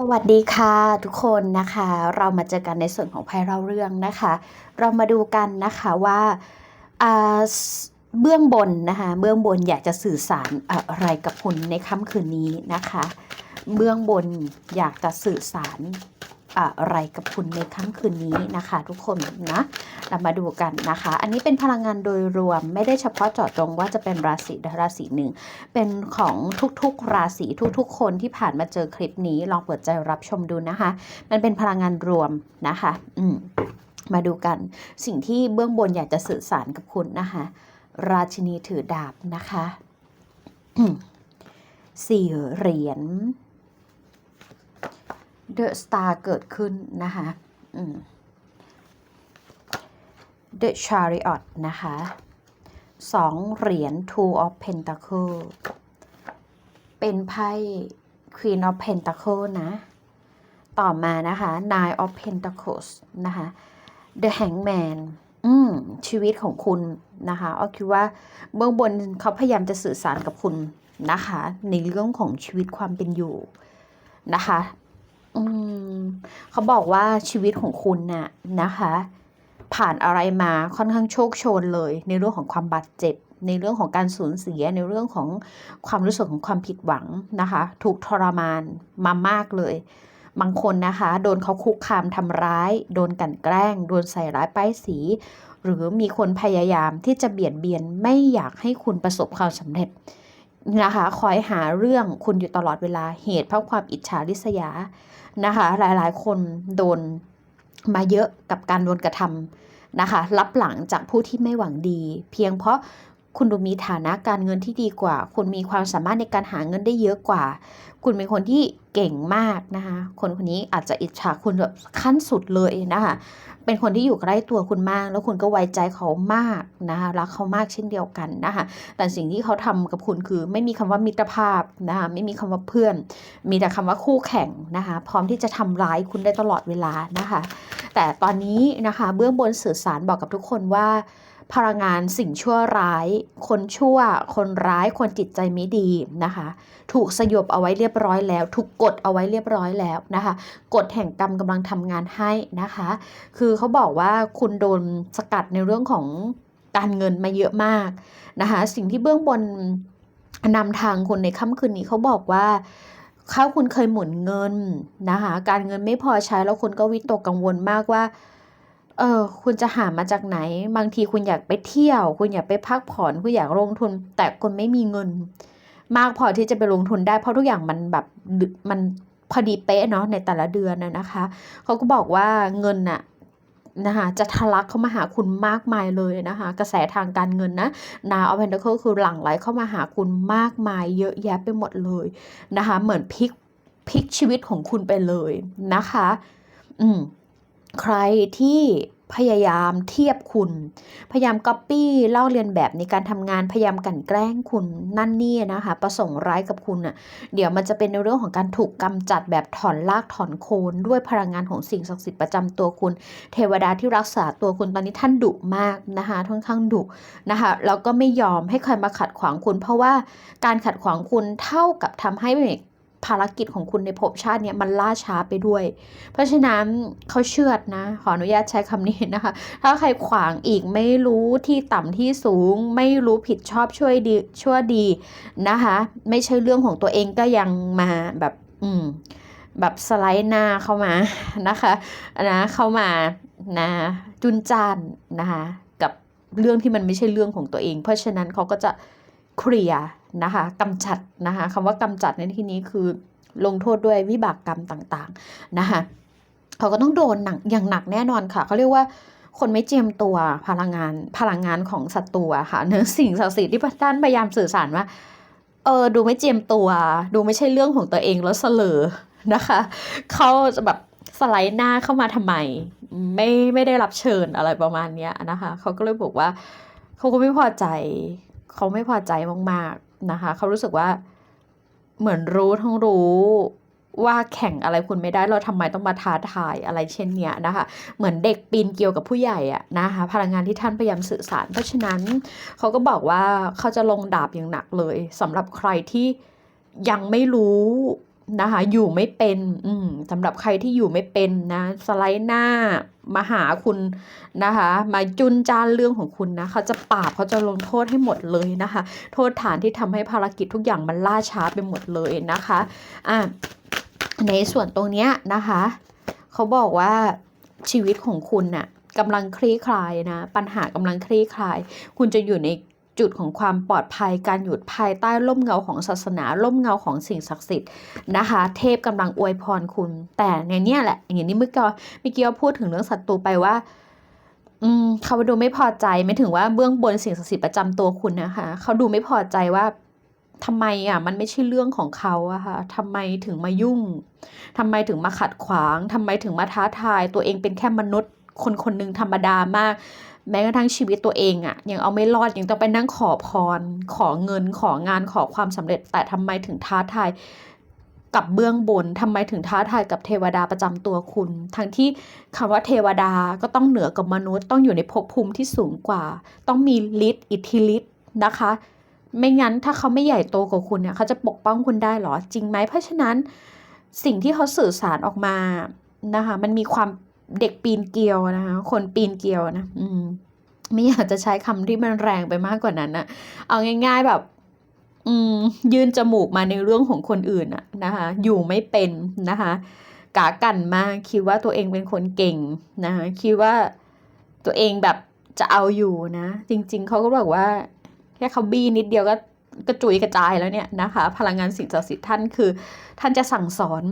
สวัสดีค่ะทุกคนนะคะ เรามาเจอกันในส่วนของไพ่เล่าเรื่องนะคะ เรามาดูกันนะคะว่าเบื้องบนนะคะเบื้องบนอยากจะสื่อสารอะไรกับคุณในค่ำคืนนี้นะคะ เบื้องบนอยากจะสื่อสาร อะไรกับคุณในค่ำคืนนี้นะคะ ทุกคนนะเรามาดูกันนะคะ อันนี้เป็นพลังงานโดยรวมไม่ได้เฉพาะเจาะจงว่าจะเป็นราศีใดราศีหนึ่ง เป็นของทุกๆราศีทุกๆ คนที่ผ่านมาเจอคลิปนี้ลองเปิดใจรับชมดูนะคะ มันเป็นพลังงานรวมนะคะ อืมมาดูกันสิ่งที่เบื้องบนอยากจะสื่อสารกับคุณนะคะ ราชินีถือดาบนะคะสี่เหรียญ เดอะสตาร์เกิดขึ้นนะคะอืม The Chariot นะคะสองเหรียญ Two of Pentacle เป็นไพ่ Queen of Pentacle นะ ต่อมานะคะ Nine of Pentacles นะคะ The Hangman อืมชีวิตของคุณนะคะอ้อคิดว่าเบื้องบนเขาพยายามจะสื่อสารกับคุณนะคะ ในเรื่องของชีวิตความเป็นอยู่นะคะ อืมเขาบอกว่าชีวิตของคุณน่ะนะคะ ผ่านอะไรมาค่อนข้างโชคโชนเลย ในเรื่องของความบาดเจ็บ ในเรื่องของการสูญเสียในเรื่องของความรู้สึกของความผิดหวังนะคะ ถูกทรมานมามากเลย บางคนนะคะ โดนเขาคุกคามทำร้าย โดนกันแกล้ง โดนใส่ร้ายป้ายสี หรือมีคนพยายามที่จะเบียดเบียนไม่อยากให้คุณประสบความสำเร็จนะคะคอยหาเรื่องคุณอยู่ตลอดเวลาเหตุเพราะความอิจฉาริษยา นะคะหลายๆ คนโดนมาเยอะกับการโดนกระทำนะคะรับหลังจากผู้ที่ไม่หวังดี เพียงเพราะ คุณดูมีฐานะการเงินที่ดีกว่า คุณมีความสามารถในการหาเงินได้เยอะกว่า คุณเป็นคนที่เก่งมากนะคะ คนคนนี้อาจจะอิจฉาคุณแบบขั้นสุดเลยนะคะ เป็นคนที่อยู่ใกล้ตัวคุณมาก แล้วคุณก็ไว้ใจเขามากนะคะรักเขามากเช่นเดียวกันนะคะ แต่สิ่งที่เขาทำกับคุณคือ ไม่มีคำว่ามิตรภาพนะคะไม่มีคำว่าเพื่อน มีแต่คำว่าคู่แข่งนะคะ พร้อมที่จะทำร้ายคุณได้ตลอดเวลานะคะ แต่ตอนนี้นะคะ เบื้องบนสื่อสารบอกกับทุกคนว่า พลังงานสิ่งชั่วร้าย คนชั่ว คนร้าย คนจิตใจไม่ดีนะคะ ถูกสยบเอาไว้เรียบร้อยแล้ว ถูกกดเอาไว้เรียบร้อยแล้วนะคะ กฎแห่งกรรมกำลังทำงานให้นะคะ คือเขาบอกว่าคุณโดนสกัดในเรื่องของการเงินมาเยอะมากนะคะ สิ่งที่เบื้องบนนำทางคุณในค่ำคืนนี้เขาบอกว่าข้าคุณเคยหมุนเงินนะคะ การเงินไม่พอใช้แล้วคุณก็วิตกกังวลมากว่า เออคุณจะหามาจากไหน บางทีคุณอยากไปเที่ยว คุณอยากไปพักผ่อนคุณอยากลงทุน แต่คุณไม่มีเงิน มากพอที่จะไปลงทุนได้ เพราะทุกอย่างมันแบบมันพอดีเป๊ะเนาะในแต่ละเดือนนะนะคะเขาก็บอกว่าเงินน่ะนะคะจะทะลักเข้ามาหาคุณมากมายเลยนะคะกระแสทางการเงินนะนาออเพนเดอร์คือหลั่งไหลเข้ามาหาคุณมากมายเยอะแยะไปหมดเลยนะคะเหมือนพลิกพลิกชีวิตของคุณไปเลยนะคะ อืม ใครที่พยายามเทียบคุณ พยายามก๊อปปี้เล่าเรียนแบบในการทำงานพยายามกั่นแกล้งคุณนั่นนี่นะคะ ประสงค์ร้ายกับคุณอะเดี๋ยวมันจะเป็นในเรื่องของการถูกกำจัดแบบถอนลากถอนโคนด้วยพลังงานของสิ่งศักดิ์สิทธิ์ประจำตัวคุณ เทวดาที่รักษาตัวคุณตอนนี้ท่านดุมากนะคะค่อนข้างดุนะคะแล้วก็ไม่ยอมให้ใครมาขัดขวางคุณ เพราะว่าการขัดขวางคุณเท่ากับทำให้ ภารกิจของคุณในภพชาติเนี้ยมันล่าช้าไปด้วย เพราะฉะนั้นเขาเชื่อดนะ ขออนุญาตใช้คำนี้นะคะ ถ้าใครขวางอีกไม่รู้ที่ต่ำที่สูง ไม่รู้ผิดชอบช่วยดีชั่วดีนะคะ ไม่ใช่เรื่องของตัวเองก็ยังมาแบบ อืมแบบสไลด์หน้าเข้ามานะคะนะเข้ามานะจุนจานนะคะ กับเรื่องที่มันไม่ใช่เรื่องของตัวเอง เพราะฉะนั้นเขาก็จะเคลียร์ นะคะกำจัดนะคะคำว่ากำจัดในที่นี้คือลงโทษด้วยวิบากกรรมต่างๆนะคะเขาก็ต้องโดนหนักอย่างหนักแน่นอนค่ะเขาเรียกว่าคนไม่เจียมตัวพลังงานพลังงานของศัตรูค่ะเนื้อสิ่งศักดิ์สิทธิ์ที่ท่านพยายามสื่อสารว่าเออดูไม่เจียมตัว ดูไม่ใช่เรื่องของตัวเองแล้วเสลอนะคะเขาจะแบบสไลด์หน้าเข้ามาทำไม ไม่ไม่ได้รับเชิญอะไรประมาณนี้นะคะเขาก็เลยบอกว่าเขาก็ไม่พอใจ เขาไม่พอใจมาก นะคะ เขารู้สึกว่าเหมือนรู้ทั้งรู้ว่าแข่งอะไรคุณไม่ได้เราทำไมต้องมาท้าทายอะไรเช่นเนี้ยนะคะ เหมือนเด็กปีนเกี่ยวกับผู้ใหญ่อะนะคะพลังงานที่ท่านพยายามสื่อสาร เพราะฉะนั้นเขาก็บอกว่าเขาจะลงดาบอย่างหนักเลยสำหรับใครที่ยังไม่รู้ นะคะ อยู่ไม่เป็นอืมสำหรับใครที่อยู่ไม่เป็นนะ สไลด์หน้ามาหาคุณนะคะ มาจุนจ้านเรื่องของคุณนะเขาจะปราบเขาจะลงโทษให้หมดเลยนะคะ โทษฐานที่ทำให้ภารกิจทุกอย่างมันล่าช้าไปหมดเลยนะคะอะในส่วนตรงเนี้ยนะคะเขาบอกว่าชีวิตของคุณน่ะกำลังคลี่คลายนะ ปัญหากำลังคลี่คลาย คุณจะอยู่ใน จุดของความปลอดภัยการอยู่ภายใต้ร่มเงาของศาสนาร่มเงาของสิ่งศักดิ์สิทธิ์นะคะ เทพกำลังอวยพรคุณ แต่ในเนี้ยแหละอย่างนี้เมื่อกี้เมื่อกี้เราพูดถึงเรื่องศัตรูไปว่าอืมเขาดูไม่พอใจไม่ถึงว่าเบื้องบนสิ่งศักดิ์สิทธิ์ประจำตัวคุณนะคะ เขาดูไม่พอใจว่าทำไมอะมันไม่ใช่เรื่องของเขาอะค่ะทำไมถึงมายุ่งทำไมถึงมาขัดขวางทำไมถึงมาท้าทาย ตัวเองเป็นแค่มนุษย์คนคนหนึ่งธรรมดามาก แม้กระทั่งชีวิตตัวเองอะยังเอาไม่รอดยังต้องไปนั่งขอพร ขอเงินของานขอความสำเร็จ แต่ทำไมถึงท้าทายกับเบื้องบนทำไมถึงท้าทายกับเทวดาประจำตัวคุณ ทั้งที่คำว่าเทวดาก็ต้องเหนือกับมนุษย์ ต้องอยู่ในภพภูมิที่สูงกว่า ต้องมีฤทธิ์อิทธิฤทธิ์นะคะ ไม่งั้นถ้าเขาไม่ใหญ่โตกว่าคุณเนี่ยเขาจะปกป้องคุณได้หรอจริงไหมเพราะฉะนั้นสิ่งที่เขาสื่อสารออกมานะคะมันมีความ เด็กปีนเกลียวนะคะ คนปีนเกลียวนะ อืม ไม่อยากจะใช้คำที่มันแรงไปมากกว่านั้นนะเอาง่าย ๆแบบ อืม ยื่นจมูกมาในเรื่องของคนอื่นอะนะคะ อยู่ไม่เป็นนะคะ กากันมากคิดว่าตัวเองเป็นคนเก่งนะคะคิดว่าตัวเองแบบจะเอาอยู่นะ จริง ๆเขาก็บอกว่า แค่เขาบี้นิดเดียวก็กระจุยกระจายแล้วเนี่ยนะคะ พลังงานสิ่งศักดิ์สิทธิ์ท่านคือ ท่านจะสั่งสอน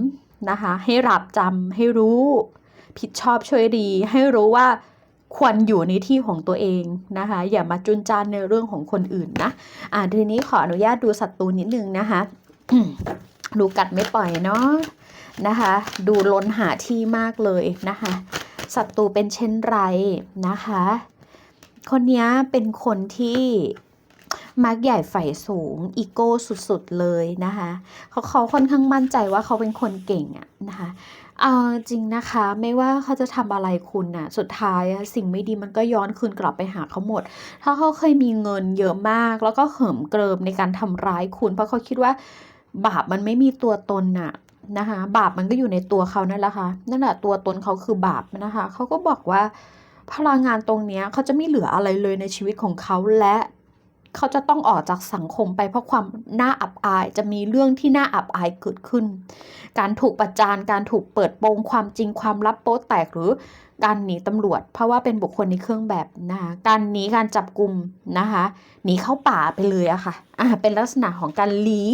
นะคะ ให้รับจำให้รู้ ผิดชอบช่วยดี ให้รู้ว่าควรอยู่ในที่ของตัวเองนะคะ อย่ามาจุนจานในเรื่องของคนอื่นนะ อ่าทีนี้ขออนุญาตดูศัตรูนิดนึงนะคะ ดูกัดไม่ปล่อยเนาะนะคะ ดูล้นหาที่มากเลยนะคะศัตรูเป็นเช่นไรนะคะ คนนี้เป็นคนที่มักใหญ่ใฝ่สูงอีโก้สุดๆเลยนะคะเขาเขาค่อนข้างมั่นใจว่าเขาเป็นคนเก่งอะนะคะ เอาจริงนะคะ ไม่ว่าเขาจะทำอะไรคุณน่ะ สุดท้ายอะสิ่งไม่ดีมันก็ย้อนคืนกลับไปหาเขาหมด ถ้าเขาเคยมีเงินเยอะมาก แล้วก็เหิมเกริมในการทำร้ายคุณ เพราะเขาคิดว่าบาปมันไม่มีตัวตนน่ะนะคะบาปมันก็อยู่ในตัวเขานั่นแหละค่ะนั่นแหละตัวตนเขาคือบาปนะคะเขาก็บอกว่าพลังงานตรงนี้เขาจะไม่เหลืออะไรเลยในชีวิตของเขาและ เขาจะต้องออกจากสังคมไปเพราะความน่าอับอาย จะมีเรื่องที่น่าอับอายเกิดขึ้น การถูกประจานการถูกเปิดโปงความจริงความลับโป๊แตกหรือการหนีตำรวจ เพราะว่าเป็นบุคคลในเครื่องแบบนะคะการหนีการจับกลุ่มนะคะหนีเข้าป่าไปเลยอะค่ะอ่าเป็นลักษณะของการลี้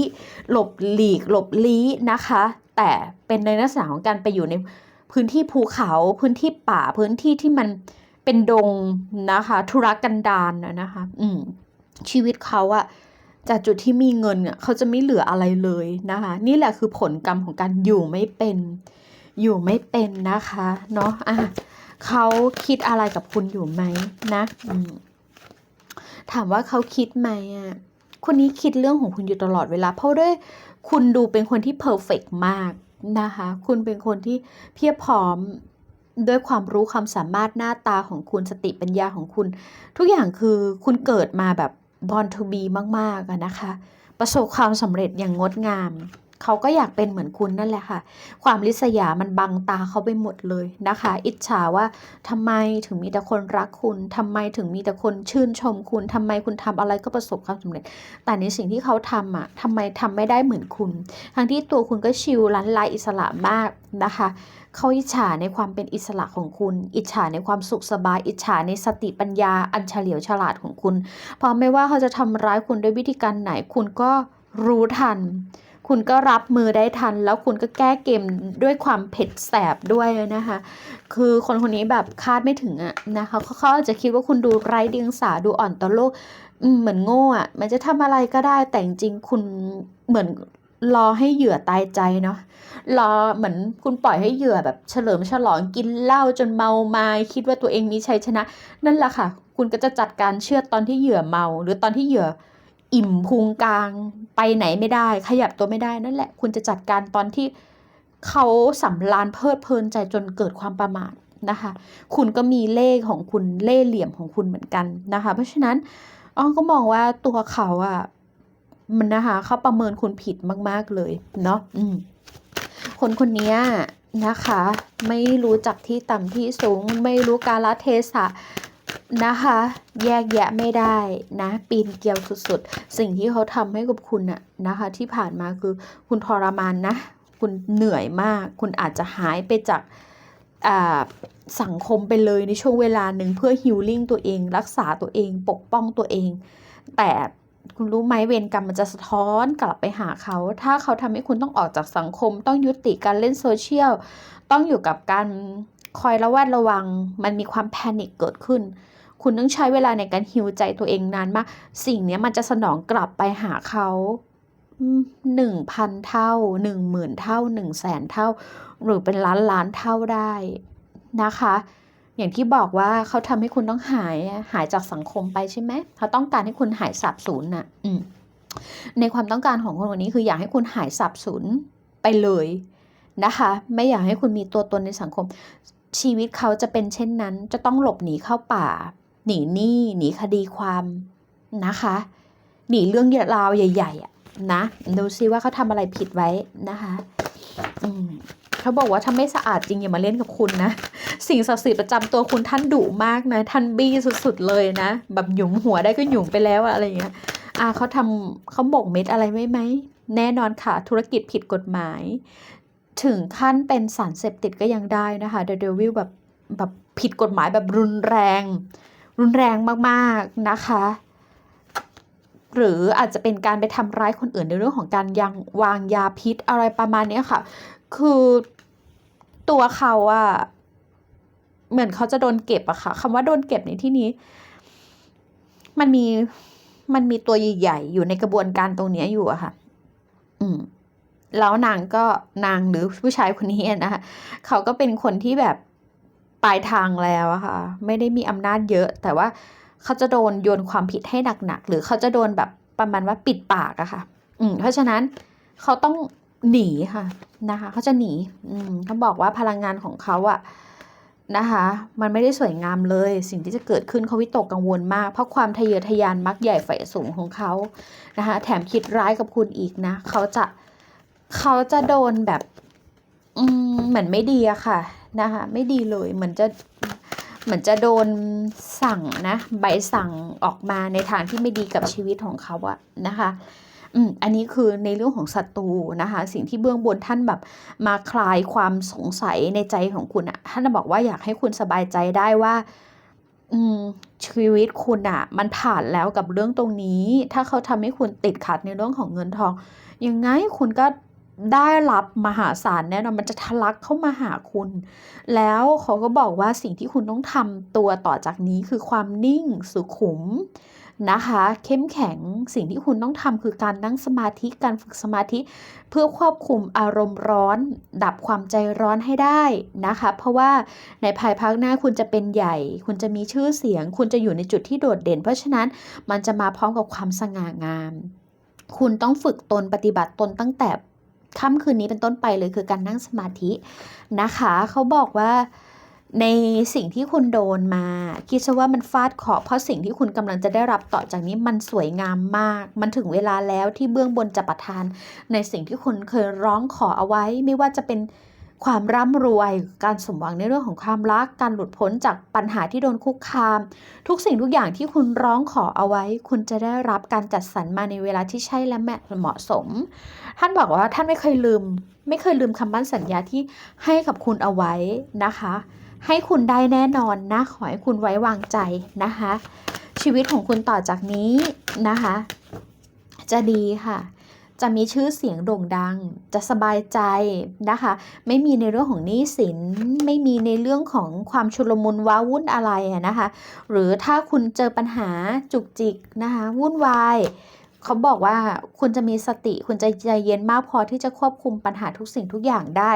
หลบหลีก หลบลี้นะคะ แต่เป็นในลักษณะของการไปอยู่ในพื้นที่ภูเขาพื้นที่ป่าพื้นที่ที่มันเป็นดงนะคะ ธุรกันดารนนะคะ อืม ชีวิตเขาอะจากจุดที่มีเงินอะเขาจะไม่เหลืออะไรเลยนะคะ นี่แหละคือผลกรรมของการอยู่ไม่เป็น อยู่ไม่เป็นนะคะเนาะอะเขาคิดอะไรกับคุณอยู่ไหมนะมถามว่าเขาคิดไหมอะคนนี้คิดเรื่องของคุณอยู่ตลอดเวลา เพราะด้วยคุณดูเป็นคนที่เพอร์เฟกมากนะคะ คุณเป็นคนที่เพียบพร้อมด้วยความรู้ความสามารถหน้าตาของคุณสติปัญญาของคุณ ทุกอย่างคือคุณเกิดมาแบบ บอลทูบีมากๆอะนะคะ ประสบความสำเร็จอย่างงดงาม เขาก็อยากเป็นเหมือนคุณนั่นแหละค่ะ ความริษยามันบังตาเขาไปหมดเลยนะคะ อิจฉาว่าทำไมถึงมีแต่คนรักคุณทำไมถึงมีแต่คนชื่นชมคุณทำไมคุณทำอะไรก็ประสบความสำเร็จ แต่ในสิ่งที่เขาทำอะทำไมทำไม่ได้เหมือนคุณ ทั้งที่ตัวคุณก็ชิลลันลายอิสระมากนะคะเขาอิจฉาในความเป็นอิสระของคุณ อิจฉาในความสุขสบาย อิจฉาในสติปัญญาอันเฉลียวฉลาดของคุณ เพราะไม่ว่าเขาจะทำร้ายคุณด้วยวิธีการไหนคุณก็รู้ทัน คุณก็รับมือได้ทัน แล้วคุณก็แก้เกมด้วยความเผ็ดแสบด้วยนะคะ คือคนคนนี้แบบคาดไม่ถึงอะนะคะเขาอาจจะคิดว่าคุณดูไร้เดียงสาดูอ่อนต่อโลกเหมือนโง่อะมันจะทำอะไรก็ได้แต่จริงคุณเหมือนรอให้เหยื่อตายใจเนาะรอเหมือนคุณปล่อยให้เหยื่อแบบเฉลิมฉลองกินเหล้าจนเมามาคิดว่าตัวเองมีชัยชนะ นั่นแหละค่ะ คุณก็จะจัดการเชื่อตอนที่เหยื่อเมา หรือตอนที่เหยื่อ อิ่มพุงกลางไปไหนไม่ได้ ขยับตัวไม่ได้นั่นแหละ คุณจะจัดการตอนที่เขาสำราญเพลิดเพลินใจจนเกิดความประมาทนะคะ คุณก็มีเล่ของคุณเล่เหลี่ยมของคุณเหมือนกันนะคะ เพราะฉะนั้นอ้อก็มองว่าตัวเขาอะมันนะคะเขาประเมินคุณผิดมาก ๆ เลยเนาะคนคนนี้นะคะ ไม่รู้จักที่ต่ำที่สูง ไม่รู้กาลเทศะ นะคะ แยกแยะไม่ได้นะ ปีนเกลียวสุดๆ สิ่งที่เขาทำให้กับคุณน่ะนะคะ ที่ผ่านมาคือคุณทรมานนะ คุณเหนื่อยมาก คุณอาจจะหายไปจากสังคมไปเลยในช่วงเวลาหนึ่งเพื่อฮิลลิ่งตัวเอง รักษาตัวเองปกป้องตัวเอง แต่คุณรู้ไหมเวรกรรมมันจะสะท้อนกลับไปหาเขา ถ้าเขาทำให้คุณต้องออกจากสังคม ต้องยุติการเล่นโซเชียล ต้องอยู่กับการคอยระแวดระวัง มันมีความแพนิคเกิดขึ้น คุณต้องใช้เวลาในการฮิวใจตัวเองนานมาก สิ่งนี้มันจะสนองกลับไปหาเขาหนึ่งพันเท่าหนึ่งหมื่นเท่าหนึ่งแสนเท่า หรือเป็นล้านล้านเท่าได้นะคะ อย่างที่บอกว่าเขาทำให้คุณต้องหายหายจากสังคมไปใช่ไหมเขาต้องการให้คุณหายสับสูญน่ะในความต้องการของคนคนนี้คืออยากให้คุณหายสับสูญไปเลยนะคะ ไม่อยากให้คุณมีตัวตนในสังคม ชีวิตเขาจะเป็นเช่นนั้น จะต้องหลบหนีเข้าป่า หนีหนี้หนีคดีความนะคะ หนีเรื่องราวใหญ่ๆนะดูซิว่าเขาทำอะไรผิดไว้นะคะเขาบอกว่าถ้าไม่สะอาดจริงอย่ามาเล่นกับคุณนะ สิ่งศักดิ์สิทธิ์ประจำตัวคุณท่านดุมากนะท่านบี้สุดๆเลยนะ แบบหยุมหัวได้ก็หยุมไปแล้วอะไรอย่างเงี้ยอ่าเขาทำเขาหมกเม็ดอะไรไหมไหม แน่นอนค่ะ ธุรกิจผิดกฎหมาย ถึงขั้นเป็นสารเสพติดก็ยังได้นะคะเดวิลแบบแบบผิดกฎหมายแบบรุนแรง รุนแรงมากๆนะคะ หรืออาจจะเป็นการไปทำร้ายคนอื่นในเรื่องของการยังวางยาพิษอะไรประมาณนี้ค่ะ คือตัวเขาอะเหมือนเขาจะโดนเก็บอะค่ะคำว่าโดนเก็บในที่นี้ มันมีมันมีตัวใหญ่ๆอยู่ในกระบวนการตรงนี้อยู่อะค่ะ อืม แล้วนางก็นางหรือผู้ชายคนนี้นะคะเขาก็เป็นคนที่แบบ ปลายทางแล้วค่ะ ไม่ได้มีอำนาจเยอะ แต่ว่าเขาจะโดนโยนความผิดให้หนักๆหรือเขาจะโดนแบบประมาณว่าปิดปากอะค่ะ อืมเพราะฉะนั้นเขาต้องหนีค่ะนะคะเขาจะหนี อืมเขาบอกว่าพลังงานของเขาอะนะคะ มันไม่ได้สวยงามเลย สิ่งที่จะเกิดขึ้นเขาวิตกกังวลมาก เพราะความทะเยอทะยานมักใหญ่ไฟสูงของเขานะคะ แถมคิดร้ายกับคุณอีกนะ เขาจะเขาจะโดนแบบ อืมเหมือนไม่ดีอะค่ะนะคะ ไม่ดีเลยเหมือนจะเหมือนจะโดนสั่งนะ ใบสั่งออกมาในทางที่ไม่ดีกับชีวิตของเขาอะนะคะอืมอันนี้คือในเรื่องของศัตรูนะคะ สิ่งที่เบื้องบนท่านแบบมาคลายความสงสัยในใจของคุณอะท่านบอกว่าอยากให้คุณสบายใจได้ว่า อืมชีวิตคุณอะมันผ่านแล้วกับเรื่องตรงนี้ ถ้าเขาทำให้คุณติดขัดในเรื่องของเงินทอง ยังไงคุณก็ ได้รับมหาศาลแน่นอนมันจะทะลักเข้ามาหาคุณ แล้วเขาก็บอกว่าสิ่งที่คุณต้องทำตัวต่อจากนี้คือความนิ่งสุขุมนะคะ เข้มแข็งสิ่งที่คุณต้องทำคือการนั่งสมาธิการฝึกสมาธิ เพื่อควบคุมอารมณ์ร้อน ดับความใจร้อนให้ได้นะคะ เพราะว่าในภายภาคหน้าคุณจะเป็นใหญ่ คุณจะมีชื่อเสียง คุณจะอยู่ในจุดที่โดดเด่น เพราะฉะนั้นมันจะมาพร้อมกับความสง่างามคุณต้องฝึกตนปฏิบัติตนตั้งแต่ ค่ำคืนนี้เป็นต้นไปเลยคือการนั่งสมาธินะคะ เขาบอกว่าในสิ่งที่คุณโดนมา คิดซะว่ามันฟาดเคราะห์เพราะสิ่งที่คุณกำลังจะได้รับต่อจากนี้มันสวยงามมาก มันถึงเวลาแล้วที่เบื้องบนจะประทาน ในสิ่งที่คุณเคยร้องขอเอาไว้ ไม่ว่าจะเป็น ความร่ำรวย การสมหวังในเรื่องของความรัก การหลุดพ้นจากปัญหาที่โดนคุกคาม ทุกสิ่งทุกอย่างที่คุณร้องขอเอาไว้ คุณจะได้รับการจัดสรรมาในเวลาที่ใช่และเหมาะสม ท่านบอกว่าท่านไม่เคยลืม ไม่เคยลืมคำมั่นสัญญาที่ให้กับคุณเอาไว้นะคะ ให้คุณได้แน่นอนนะ ขอให้คุณไว้วางใจนะคะ ชีวิตของคุณต่อจากนี้นะคะ จะดีค่ะ จะมีชื่อเสียงโด่งดัง จะสบายใจนะคะ ไม่มีในเรื่องของหนี้สิน ไม่มีในเรื่องของความชุลมุนว้าวุ่นอะไรนะคะ หรือถ้าคุณเจอปัญหาจุกจิกนะคะวุ่นวายเขาบอกว่าคุณจะมีสติคุณจะใจเย็นมากพอที่จะควบคุมปัญหาทุกสิ่งทุกอย่างได้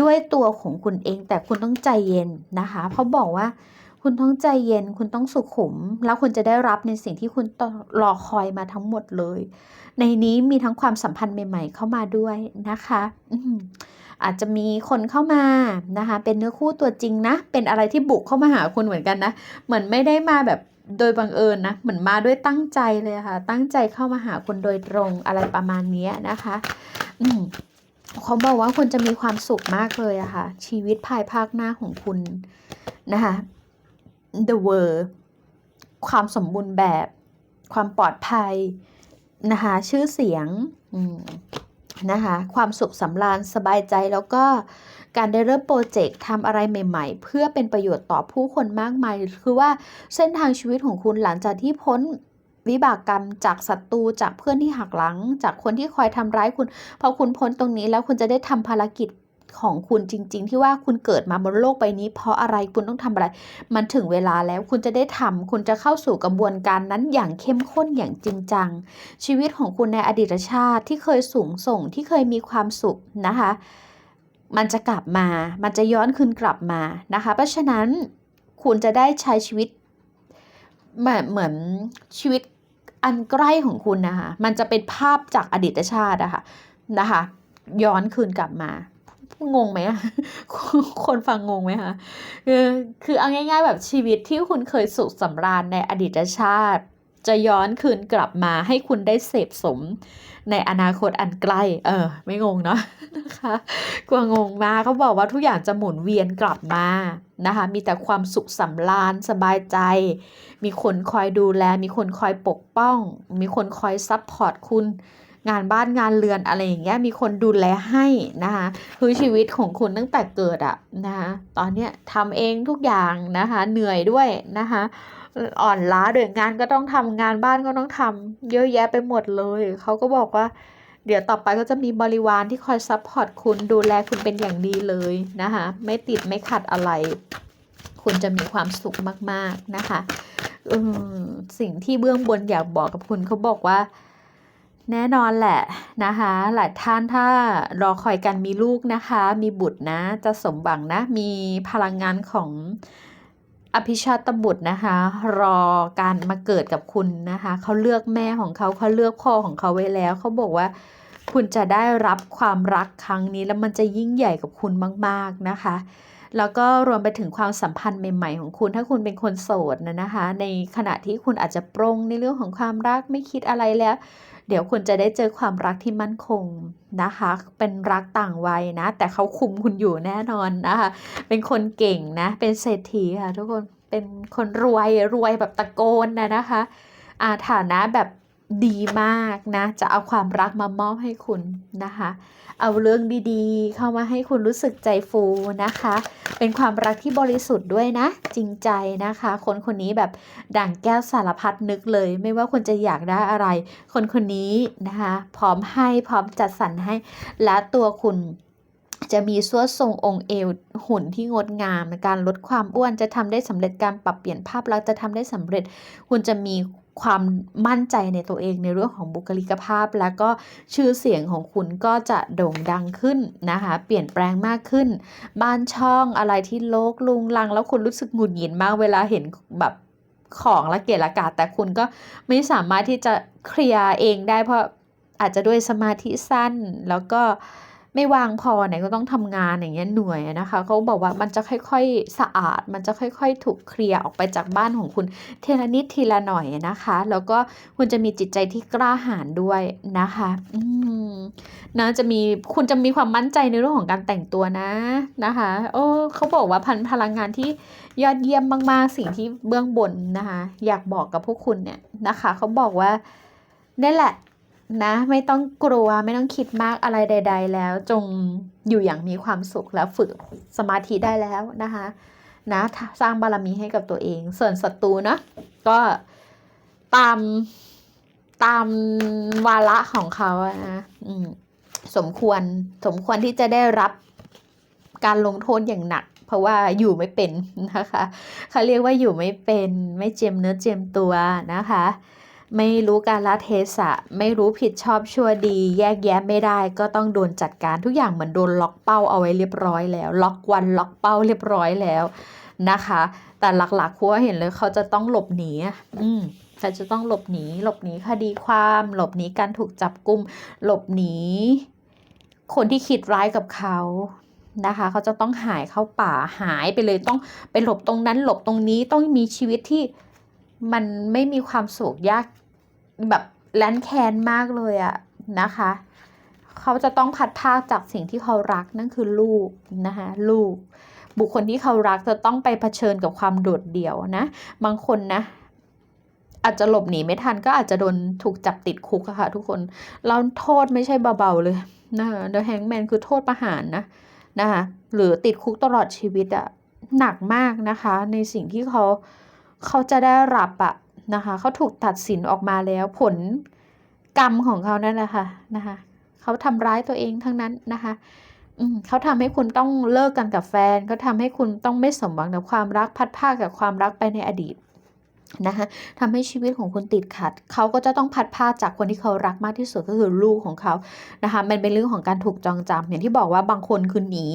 ด้วยตัวของคุณเองแต่คุณต้องใจเย็นนะคะเขาบอกว่า คุณต้องใจเย็น คุณต้องสุขุม แล้วคุณจะได้รับในสิ่งที่คุณรอคอยมาทั้งหมดเลย ในนี้มีทั้งความสัมพันธ์ใหม่ ๆ เข้ามาด้วยนะคะอาจจะมีคนเข้ามานะคะ เป็นเนื้อคู่ตัวจริงนะ เป็นอะไรที่บุกเข้ามาหาคุณเหมือนกันนะ เหมือนไม่ได้มาแบบโดยบังเอิญนะ เหมือนมาด้วยตั้งใจเลยค่ะ ตั้งใจเข้ามาหาคุณโดยตรงอะไรประมาณนี้นะคะ อืเขาบอกว่าคุณจะมีความสุขมากเลยอะค่ะ ชีวิตภายภาคหน้าของคุณนะคะ the world ความสมบูรณ์แบบ ความปลอดภัยนะคะชื่อเสียงนะคะความสุขสำราญสบายใจแล้วก็การได้เริ่มโปรเจกต์ทำอะไรใหม่ ๆ เพื่อเป็นประโยชน์ต่อผู้คนมากมาย คือว่าเส้นทางชีวิตของคุณหลังจากที่พ้นวิบากกรรมจากศัตรูจากเพื่อนที่หักหลัง จากคนที่คอยทำร้ายคุณ พอคุณพ้นตรงนี้แล้วคุณจะได้ทำภารกิจ ของคุณจริง ๆ ที่ว่าคุณเกิดมาบนโลกใบนี้ เพราะอะไรคุณต้องทำอะไร มันถึงเวลาแล้วคุณจะได้ทำคุณจะเข้าสู่กระบวนการนั้นอย่างเข้มข้นอย่างจริงจัง ชีวิตของคุณในอดีตชาติที่เคยสูงส่งที่เคยมีความสุขนะคะ มันจะกลับมา มันจะย้อนคืนกลับมานะคะ เพราะฉะนั้นคุณจะได้ใช้ชีวิตเหมือนเหมือนชีวิตอันใกล้ของคุณนะคะ มันจะเป็นภาพจากอดีตชาติอะคะนะคะ ย้อนคืนกลับมา งงไหมคนฟังงงไหมคะคือคือเอาง่าย ๆ แบบชีวิตที่คุณเคยสุขสำราญในอดีตชาติ จะย้อนคืนกลับมาให้คุณได้เสพสมในอนาคตอันใกล้ เออ ไม่งงเนาะนะคะกลัวงงมากเขาบอกว่าทุกอย่างจะหมุนเวียนกลับมานะคะ มีแต่ความสุขสำราญสบายใจ มีคนคอยดูแล มีคนคอยปกป้อง มีคนคอยซัพพอร์ตคุณ งานบ้านงานเรือนอะไรอย่างเงี้ยมีคนดูแลให้นะคะคือชีวิตของคุณตั้งแต่เกิดอะนะคะตอนเนี้ยทำเองทุกอย่างนะคะเหนื่อยด้วยนะคะอ่อนล้าดือยงานก็ต้องทำงานบ้านก็ต้องทำเยอะแยะไปหมดเลยเขาก็บอกว่า เดี๋ยวต่อไปก็จะมีบริวารที่คอยซัพพอร์ตคุณดูแลคุณเป็นอย่างดีเลยนะคะไม่ติดไม่ขัดอะไร คุณจะมีความสุขมาก ๆนะคะสิ่งที่เบื้องบนอยากบอกกับคุณเขาบอกว่า แน่นอนแหละนะคะ หลายท่านถ้ารอคอยกันมีลูกนะคะ มีบุตรนะ จะสมหวังนะ มีพลังงานของอภิชาตบุตรนะคะ รอการมาเกิดกับคุณนะคะ เขาเลือกแม่ของเขาเขาเลือกพ่อของเขาไว้แล้ว เขาบอกว่าคุณจะได้รับความรักครั้งนี้แล้วมันจะยิ่งใหญ่กับคุณมาก ๆนะคะ แล้วก็รวมไปถึงความสัมพันธ์ใหม่ ๆ ของคุณ ถ้าคุณเป็นคนโสดนะนะคะ ในขณะที่คุณอาจจะปรงในเรื่องของความรักไม่คิดอะไรแล้ว เดี๋ยวคุณจะได้เจอความรักที่มั่นคงนะคะ เป็นรักต่างวัยนะ แต่เขาคุมคุณอยู่แน่นอนนะคะ เป็นคนเก่งนะ เป็นเศรษฐีค่ะทุกคน เป็นคนรวยรวยแบบตะโกนนะนะคะอาฐานะแบบ ดีมากนะ จะเอาความรักมามอบให้คุณนะคะ เอาเรื่องดีๆ เข้ามาให้คุณรู้สึกใจฟูนะคะ เป็นความรักที่บริสุทธิ์ด้วยนะ จริงใจนะคะ คนคนนี้แบบดั่งแก้วสารพัดนึกเลย ไม่ว่าคุณจะอยากได้อะไร คนคนนี้นะคะ พร้อมให้พร้อมจัดสรรให้ และตัวคุณจะมีส่วนทรงองค์เอวหุ่นที่งดงาม การลดความอ้วนจะทำได้สำเร็จการปรับเปลี่ยนภาพลักษณ์จะทำได้สำเร็จ คุณจะมี ความมั่นใจในตัวเองในเรื่องของบุคลิกภาพ แล้วก็ชื่อเสียงของคุณก็จะโด่งดังขึ้นนะคะ เปลี่ยนแปลงมากขึ้น บ้านช่องอะไรที่โลกลุงลัง แล้วคุณรู้สึกหงุดหงิดมากเวลาเห็นแบบของละเกะละกาแต่คุณก็ไม่สามารถที่จะเคลียร์เองได้เพราะอาจจะด้วยสมาธิสั้นแล้วก็ ไม่วางพอไหนก็ต้องทำงานอย่างเงี้ยเหนื่อยนะคะเขาบอกว่ามันจะค่อยๆสะอาด มันจะค่อย ๆ ถูกเคลียร์ออกไปจากบ้านของคุณเทละนิดทีละหน่อยนะคะ แล้วก็คุณจะมีจิตใจที่กล้าหาญด้วยนะคะอืมนะจะมีคุณจะมีความมั่นใจในเรื่องของการแต่งตัวนะนะคะ โอ้เขาบอกว่าพันพลังงานที่ยอดเยี่ยมมากๆ สิ่งที่เบื้องบนนะคะ อยากบอกกับพวกคุณเนี่ยนะคะเขาบอกว่านี่แหละ นะ ไม่ต้องกลัวไม่ต้องคิดมากอะไรใด ๆ แล้ว จงอยู่อย่างมีความสุขแล้วฝึกสมาธิได้แล้วนะคะนะสร้างบารมีให้กับตัวเอง ส่วนศัตรูนะก็ตามตามวาระของเขาอะนะอืมสมควรสมควรที่จะได้รับการลงโทษอย่างหนัก เพราะว่าอยู่ไม่เป็นนะคะเขาเรียกว่าอยู่ไม่เป็นไม่เจียมเนื้อเจียมตัวนะคะ ไม่รู้การละเทศะ ไม่รู้ผิดชอบชั่วดี แยกแยะไม่ได้ ก็ต้องโดนจัดการทุกอย่างเหมือนโดนล็อกเป้าเอาไว้เรียบร้อยแล้ว ล็อกวันล็อกเป้าเรียบร้อยแล้วนะคะ แต่หลักๆคัวเห็นเลยเขาจะต้องหลบหนีอะอืมเขาจะต้องหลบหนี หลบหนีคดีความ หลบหนีการถูกจับกุม หลบหนี คนที่คิดร้ายกับเขานะคะ เขาจะต้องหายเข้าป่าหายไปเลยต้องไปหลบตรงนั้น หลบตรงนี้ต้องมีชีวิตที่มันไม่มีความสุขยาก แบบแลนแคนมากเลยอะนะคะ เขาจะต้องพัดพากจากสิ่งที่เขารักนั่นคือลูกนะคะลูก บุคคลที่เขารักจะต้องไปเผชิญกับความโดดเดี่ยวนะ บางคนนะอาจจะหลบหนีไม่ทันก็อาจจะโดนถูกจับติดคุกค่ะทุกคนแล้วโทษไม่ใช่เบาๆเลยนะคะ The Hangman คือโทษประหารนะนะคะหรือติดคุกตลอดชีวิตอะหนักมากนะคะ ในสิ่งที่เขาเขาจะได้รับอะ นะคะเขาถูกตัดสินออกมาแล้วผลกรรมของเขานั่นแหละค่ะนะคะเขาทำร้ายตัวเองทั้งนั้นนะคะเขาทำให้คุณต้องเลิกกันกับแฟนเขาทำให้คุณต้องไม่สมหวังกับความรักพัดพรากกับความรักไปในอดีตนะคะทำให้ชีวิตของคุณติดขัด เขาก็จะต้องพัดพาจากคนที่เขารักมากที่สุดก็คือลูกของเขานะคะมันเป็นเรื่องของการถูกจองจำอย่างที่บอกว่าบางคนคือหนี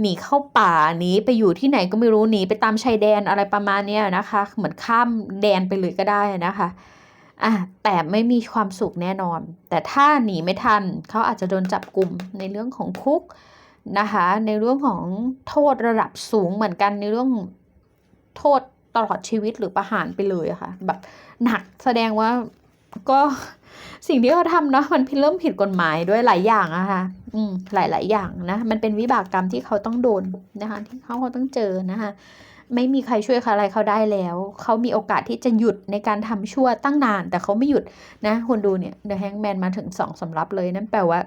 หนีเข้าป่าหนีไปอยู่ที่ไหนก็ไม่รู้หนีไปตามชายแดนอะไรประมาณนี้นะคะ เหมือนข้ามแดนไปเลยก็ได้นะคะอะแต่ไม่มีความสุขแน่นอน แต่ถ้าหนีไม่ทันเขาอาจจะโดนจับกลุ่มในเรื่องของคุกนะคะในเรื่องของโทษระดับสูงเหมือนกันในเรื่องโทษตลอดชีวิตหรือประหารไปเลยอะค่ะแบบหนักแสดงว่าก็ สิ่งที่เขาทำเนาะมันเริ่มผิดกฎหมายด้วยหลายอย่างอะค่ะอืมหลายๆอย่างนะ มันเป็นวิบากกรรมที่เขาต้องโดนนะคะ ที่เขาเขาต้องเจอนะคะ ไม่มีใครช่วยอะไรเขาได้แล้ว เขามีโอกาสที่จะหยุดในการทำชั่วตั้งนาน แต่เขาไม่หยุดนะคุณดูเนี่ย The Hangman มาถึงสองสำรับเลยนั่นแปลว่า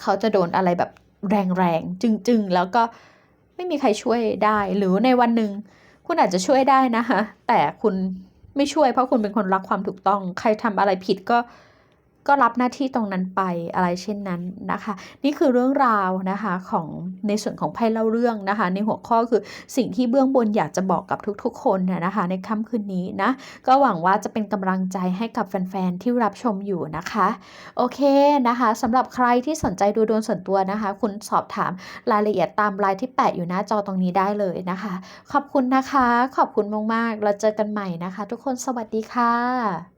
เขาจะโดนอะไรแบบแรงๆจึงๆ แล้วก็ไม่มีใครช่วยได้ หรือในวันหนึ่งคุณอาจจะช่วยได้นะคะ แต่คุณ ไม่ช่วยเพราะคุณเป็นคนรักความถูกต้อง ใครทำอะไรผิดก็ ก็รับหน้าที่ตรงนั้นไปอะไรเช่นนั้นนะคะ นี่คือเรื่องราวนะคะของในส่วนของไพ่เล่าเรื่องนะคะ ในหัวข้อคือสิ่งที่เบื้องบนอยากจะบอกกับทุกๆ คนน่ะนะคะ ในค่ำคืนนี้นะ ก็หวังว่าจะเป็นกำลังใจให้กับแฟนๆที่รับชมอยู่นะคะ โอเคนะคะสำหรับใครที่สนใจดูดวงส่วนตัวนะคะ คุณสอบถามรายละเอียดตามไลน์ที่แปะอยู่หน้าจอตรงนี้ได้เลยนะคะ ขอบคุณนะคะ ขอบคุณมากๆเราเจอกันใหม่นะคะ ทุกคนสวัสดีค่ะ